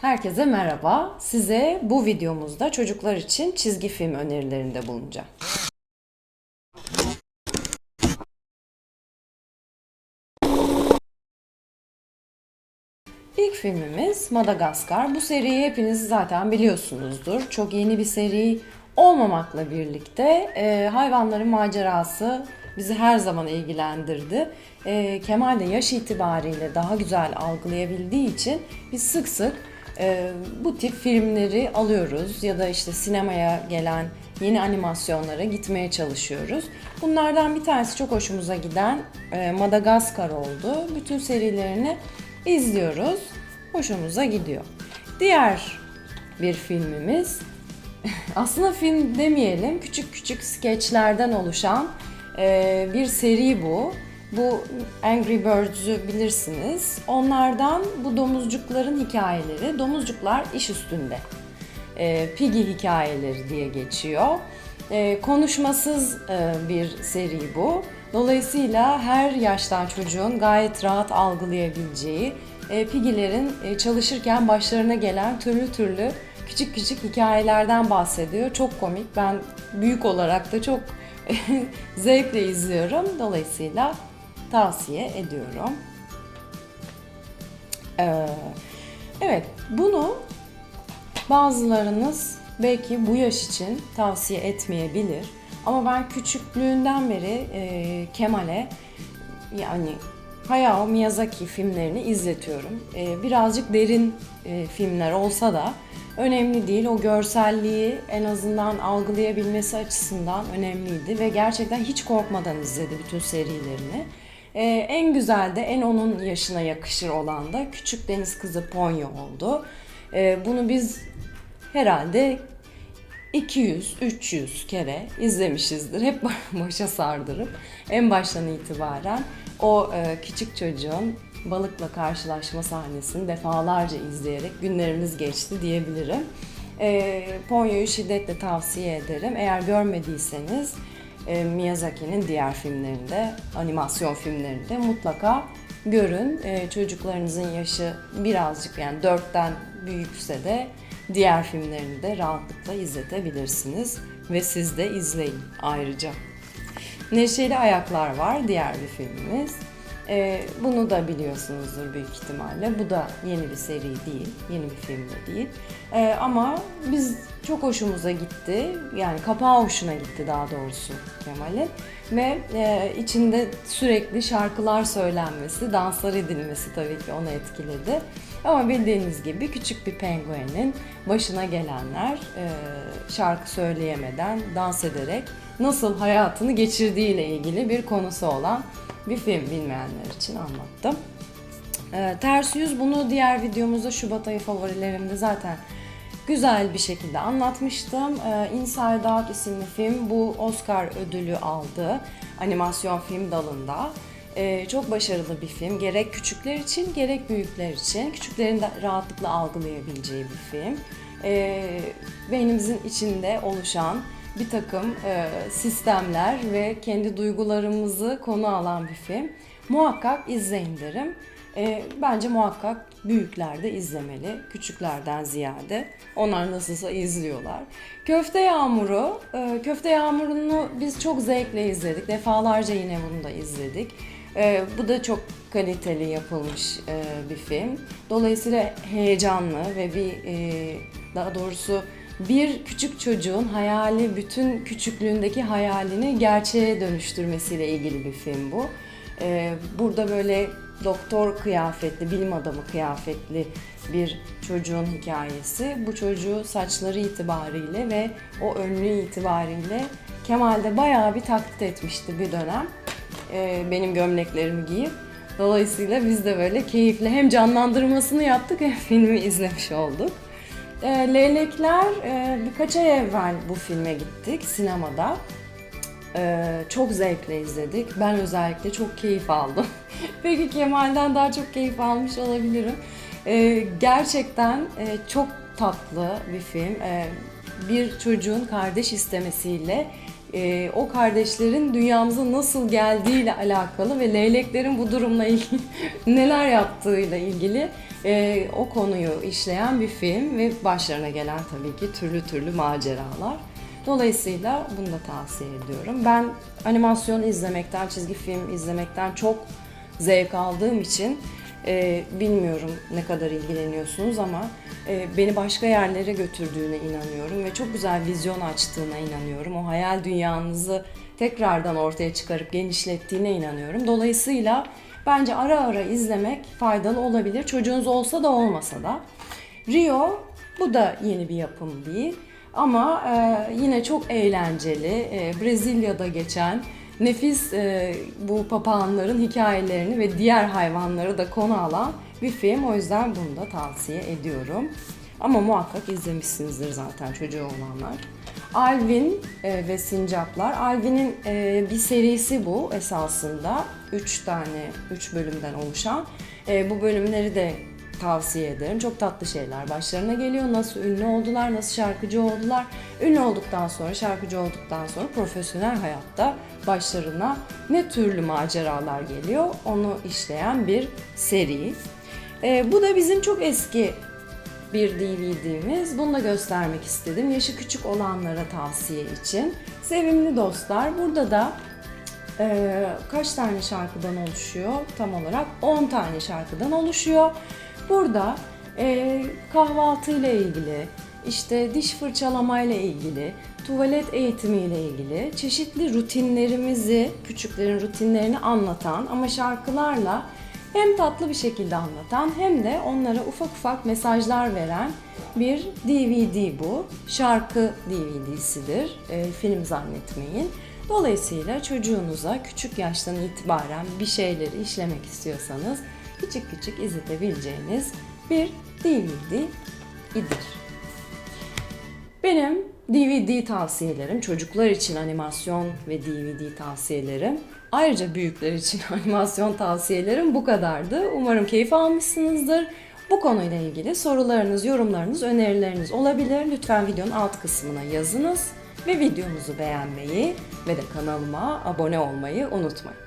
Herkese merhaba. Size bu videomuzda çocuklar için çizgi film önerilerinde bulunacağım. İlk filmimiz Madagaskar. Bu seriyi hepiniz zaten biliyorsunuzdur. Çok yeni bir seri olmamakla birlikte e, hayvanların macerası bizi her zaman ilgilendirdi. E, Kemal de yaş itibariyle daha güzel algılayabildiği için biz sık sık e, bu tip filmleri alıyoruz ya da işte sinemaya gelen yeni animasyonlara gitmeye çalışıyoruz. Bunlardan bir tanesi çok hoşumuza giden e, Madagaskar oldu. Bütün serilerini izliyoruz. Hoşumuza gidiyor. Diğer bir filmimiz aslında film demeyelim küçük küçük skeçlerden oluşan e, bir seri bu. Bu Angry Birds'ü bilirsiniz. Onlardan bu domuzcukların hikayeleri. Domuzcuklar iş üstünde. E, Piggy hikayeleri diye geçiyor. E, konuşmasız e, bir seri bu. Dolayısıyla her yaştan çocuğun gayet rahat algılayabileceği, e, Piggy'lerin e, çalışırken başlarına gelen türlü türlü küçük küçük hikayelerden bahsediyor. Çok komik. Ben büyük olarak da çok zevkle izliyorum. Dolayısıyla tavsiye ediyorum. Ee, evet, bunu bazılarınız belki bu yaş için tavsiye etmeyebilir. Ama ben küçüklüğünden beri e, Kemal'e yani Hayao Miyazaki filmlerini izletiyorum. E, birazcık derin e, filmler olsa da önemli değil. O görselliği en azından algılayabilmesi açısından önemliydi ve gerçekten hiç korkmadan izledi bütün serilerini. E, en güzel de en onun yaşına yakışır olan da Küçük Deniz Kızı Ponyo oldu. E, bunu biz herhalde 200-300 kere izlemişizdir. Hep başa sardırıp en baştan itibaren o e, küçük çocuğun balıkla karşılaşma sahnesini defalarca izleyerek günlerimiz geçti diyebilirim. E, Ponyo'yu şiddetle tavsiye ederim. Eğer görmediyseniz e, Miyazaki'nin diğer filmlerinde, animasyon filmlerinde mutlaka görün. E, çocuklarınızın yaşı birazcık yani dörtten büyükse de diğer filmlerini de rahatlıkla izletebilirsiniz. Ve siz de izleyin ayrıca. Neşeli Ayaklar var diğer bir filmimiz. Ee, bunu da biliyorsunuzdur büyük ihtimalle. Bu da yeni bir seri değil, yeni bir film de değil. Ee, ama biz çok hoşumuza gitti. Yani kapağı hoşuna gitti daha doğrusu Kemal'in. Ve e, içinde sürekli şarkılar söylenmesi, danslar edilmesi tabii ki onu etkiledi. Ama bildiğiniz gibi küçük bir penguenin başına gelenler e, şarkı söyleyemeden, dans ederek nasıl hayatını geçirdiğiyle ilgili bir konusu olan bir film bilmeyenler için anlattım. E, Ters Yüz bunu diğer videomuzda Şubat ayı favorilerimde zaten güzel bir şekilde anlatmıştım. E, Inside Out isimli film bu Oscar ödülü aldı animasyon film dalında. Ee, çok başarılı bir film. Gerek küçükler için gerek büyükler için. Küçüklerin de rahatlıkla algılayabileceği bir film. Ee, beynimizin içinde oluşan bir takım e, sistemler ve kendi duygularımızı konu alan bir film. Muhakkak izleyin derim. Ee, bence muhakkak büyükler de izlemeli. Küçüklerden ziyade. Onlar nasılsa izliyorlar. Köfte Yağmuru. e, Köfte Yağmuru'nu biz çok zevkle izledik. Defalarca yine bunu da izledik. Ee, bu da çok kaliteli yapılmış e, bir film. Dolayısıyla heyecanlı ve bir e, daha doğrusu bir küçük çocuğun hayali bütün küçüklüğündeki hayalini gerçeğe dönüştürmesiyle ilgili bir film bu. Ee, burada böyle doktor kıyafetli, bilim adamı kıyafetli bir çocuğun hikayesi. Bu çocuğu saçları itibariyle ve o önlüğü itibariyle Kemal'de bayağı bir taklit etmişti bir dönem e, benim gömleklerimi giyip. Dolayısıyla biz de böyle keyifle hem canlandırmasını yaptık hem filmi izlemiş olduk. E, Leylekler e, birkaç ay evvel bu filme gittik sinemada. E, çok zevkle izledik. Ben özellikle çok keyif aldım. Peki Kemal'den daha çok keyif almış olabilirim. E, gerçekten e, çok tatlı bir film. E, bir çocuğun kardeş istemesiyle e, o kardeşlerin dünyamıza nasıl geldiğiyle alakalı ve leyleklerin bu durumla ilgili neler yaptığıyla ilgili Ee, o konuyu işleyen bir film ve başlarına gelen tabii ki türlü türlü maceralar. Dolayısıyla bunu da tavsiye ediyorum. Ben animasyon izlemekten, çizgi film izlemekten çok zevk aldığım için e, bilmiyorum ne kadar ilgileniyorsunuz ama e, beni başka yerlere götürdüğüne inanıyorum ve çok güzel vizyon açtığına inanıyorum. O hayal dünyanızı tekrardan ortaya çıkarıp genişlettiğine inanıyorum. Dolayısıyla bence ara ara izlemek faydalı olabilir. Çocuğunuz olsa da olmasa da. Rio bu da yeni bir yapım değil. Ama e, yine çok eğlenceli. E, Brezilya'da geçen nefis e, bu papağanların hikayelerini ve diğer hayvanları da konu alan bir film. O yüzden bunu da tavsiye ediyorum. Ama muhakkak izlemişsinizdir zaten çocuğu olanlar. Alvin e, ve Sincaplar. Alvin'in e, bir serisi bu esasında. Üç tane, üç bölümden oluşan. E, bu bölümleri de tavsiye ederim. Çok tatlı şeyler başlarına geliyor. Nasıl ünlü oldular, nasıl şarkıcı oldular. Ünlü olduktan sonra, şarkıcı olduktan sonra profesyonel hayatta başlarına ne türlü maceralar geliyor onu işleyen bir seri. Ee, bu da bizim çok eski bir DVD'miz. Bunu da göstermek istedim. Yaşı küçük olanlara tavsiye için. Sevimli dostlar. Burada da ee, kaç tane şarkıdan oluşuyor tam olarak? 10 tane şarkıdan oluşuyor. Burada e, kahvaltı ile ilgili, işte diş fırçalamayla ilgili, tuvalet eğitimi ile ilgili çeşitli rutinlerimizi, küçüklerin rutinlerini anlatan ama şarkılarla hem tatlı bir şekilde anlatan hem de onlara ufak ufak mesajlar veren bir DVD bu. Şarkı DVD'sidir. E, film zannetmeyin. Dolayısıyla çocuğunuza küçük yaştan itibaren bir şeyleri işlemek istiyorsanız küçük küçük izletebileceğiniz bir DVD idir. Benim DVD tavsiyelerim, çocuklar için animasyon ve DVD tavsiyelerim, ayrıca büyükler için animasyon tavsiyelerim bu kadardı. Umarım keyif almışsınızdır. Bu konuyla ilgili sorularınız, yorumlarınız, önerileriniz olabilir. Lütfen videonun alt kısmına yazınız ve videomuzu beğenmeyi ve de kanalıma abone olmayı unutmayın.